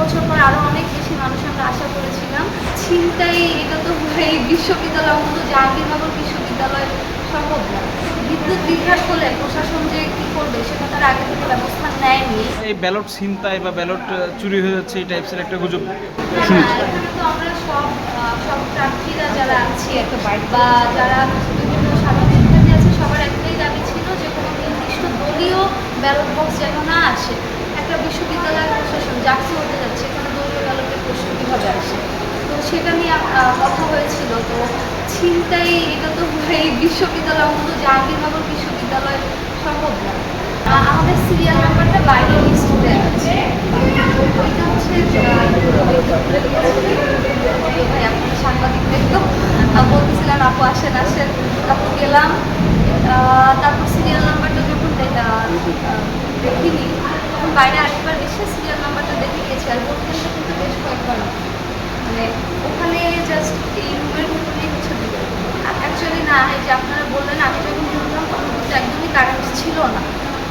বছর পর আরও অনেক বেশি মানুষ আমরা আশা করেছিলাম। ছিনতাই এটা তো এই বিশ্ববিদ্যালয় মতো জাহাঙ্গীরনগর বিশ্ববিদ্যালয় সম্ভব না। বিদ্যুৎ বিভ্রাট হলে প্রশাসন যে কী করবে সেটা তার আগে থেকে ব্যবস্থা নেয়নি। এই ব্যালট ছিনতাই বা ব্যালট চুরি হয়ে যাচ্ছে এই টাইপসের একটা গুজব। হ্যাঁ, এখানে তো আমরা সব সব প্রার্থীরা যারা আছি একটা বা যারা বিভিন্ন সাধারণ শিক্ষার্থী আছে সবার একটাই দাবি ছিল যে কোনো নির্দিষ্ট দলীয় ব্যালট বক্স যেন না আসে। একটা বিশ্ববিদ্যালয় প্রশাসন যাচ্ছে হতে যাচ্ছে এখানে দলীয় ব্যালটের প্রশ্ন কীভাবে আসে তো সেটা নিয়ে কথা হয়েছিল। তো ছিনতাই, এটা তো এই বিশ্ববিদ্যালয় মতো জাহাঙ্গীরনগর বিশ্ববিদ্যালয় সম্ভব না। আমাদের সিরিয়াল নাম্বারটা বাইরে লিস্ট দেওয়া আছে। ওইটা হচ্ছে ভাই আপনার সাংবাদিক দেখতো বলতেছিলেন, আপু আসেন আসেন। তারপর গেলাম। তারপর সিরিয়াল নাম্বারটা যখন দেখিনি, তখন বাইরে আরেকবার এসে সিরিয়াল নাম্বারটা দেখে গিয়েছি আর বলতে কিন্তু বেশ কয়েকবার। না, এই যে আপনারা বললেন আমি যখন ঢুকলাম তখন কিন্তু একদমই কারেন্ট ছিল না।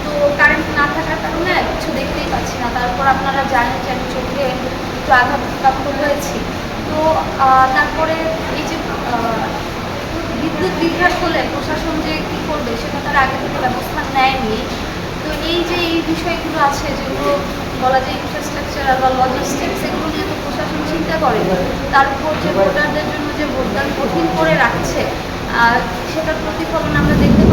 তো কারেন্ট না থাকার কারণে কিছু দেখতেই পাচ্ছি না। তারপর আপনারা জানেন যে আমি চোখে একটু আঘাতপ্রাপ্ত হয়েছি তো তারপরে এই যে বিদ্যুৎ বিভ্রাট হলে প্রশাসন যে কী করবে, সেটা তারা আগে থেকে ব্যবস্থা নেয়নি। তো এই যে এই বিষয়গুলো আছে, যেগুলো বলা যায় ইনফ্রাস্ট্রাকচারাল বা লজিস্টিক্স এগুলো নিয়ে তো প্রশাসন চিন্তা করে। তার উপর যে ভোটারদের জন্য যে ভোটদান কঠিন করে রাখছে আর সেটার প্রতিফলন আমরা দেখতে